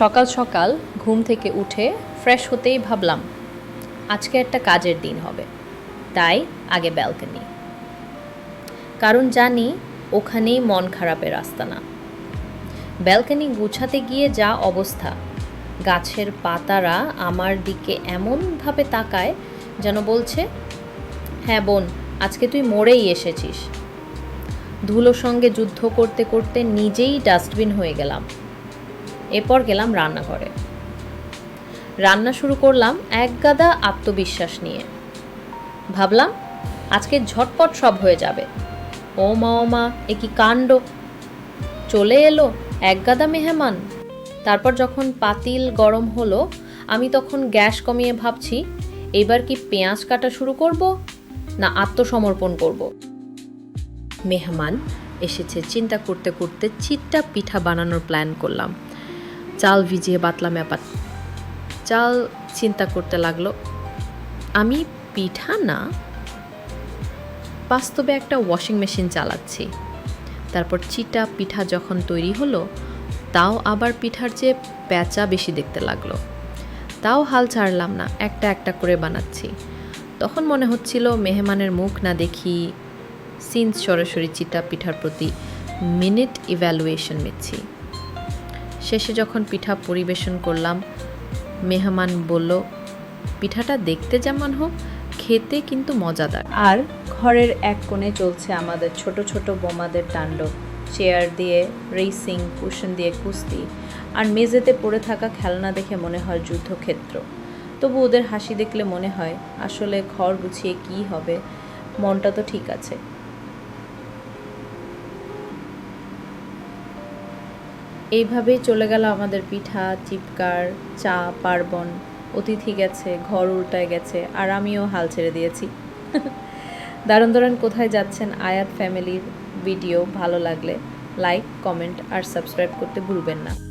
সকাল সকাল ঘুম থেকে উঠে ফ্রেশ হতেই ভাবলাম, আজকে একটা কাজের দিন হবে। তাই আগে ব্যালকনি কারণ জানি ওখানেই মন খারাপের রাস্তা না। ব্যালকনি গুছাতে গিয়ে যা অবস্থা, গাছের পাতারা আমার দিকে এমনভাবে তাকায় যেন বলছে হ্যাঁ বোন, আজকে তুই মরেই এসেছিস। ধুলোর সঙ্গে যুদ্ধ করতে করতে নিজেই ডাস্টবিন হয়ে গেলাম। এরপর গেলাম রান্নাঘরে। রান্না শুরু করলাম এক গাদা আত্মবিশ্বাস নিয়ে। ভাবলাম, আজকে ঝটপট সব হয়ে যাবে। ও মা ও মা, এ কি কাণ্ড? চলে এলো এক গাদা মেহমান। তারপর যখন পাতিল গরম হলো, আমি তখন গ্যাস কমিয়ে ভাবছি, এবার কি পেঁয়াজ কাটা শুরু করব, না আত্মসমর্পণ করব? মেহমান এসেছে, চিন্তা করতে করতে চিটটা পিঠা বানানোর প্ল্যান করলাম। চাল ভিজিয়ে বাতলাম ব্যাপার চাল চিন্তা করতে লাগল, আমি পিঠা না, বাস্তবে একটা ওয়াশিং মেশিন চালাচ্ছি। তারপর চিটা পিঠা যখন তৈরি হলো, তাও আবার পিঠার চেয়ে প্যাঁচা বেশি দেখতে লাগল। তাও হাল ছাড়লাম না, একটা একটা করে বানাচ্ছি। তখন মনে হচ্ছিল মেহমানের মুখ না দেখি সিন্স সরাসরি চিটা পিঠার প্রতি মিনিট ইভ্যালুয়েশন নিচ্ছি। শেষে যখন পিঠা পরিবেশন করলাম, মেহমান বলল, পিঠাটা দেখতে যেমন হোক, খেতে কিন্তু মজাদার। আর ঘরের এক কোণে চলছে আমাদের ছোট ছোট বোমাদের তাণ্ডব। চেয়ার দিয়ে, রেসিং, কুশন দিয়ে কুস্তি, আর মেঝেতে পড়ে থাকা খেলনা দেখে মনে হয় যুদ্ধক্ষেত্র। তবু ওদের হাসি দেখলে মনে হয়, আসলে ঘর গুছিয়ে কি হবে, মনটা তো ঠিক আছে। এইভাবেই চলে গেল আমাদের পিঠা চিপকার চা, পার্বণ। অতিথি গেছে, ঘর উল্টায় গেছে, আর আমিও হাল ছেড়ে দিয়েছি। দারুণ দারুণ কোথায় যাচ্ছেন আয়াত ফ্যামিলির ভিডিও, ভালো লাগলে লাইক, কমেন্ট আর সাবস্ক্রাইব করতে ভুলবেন না।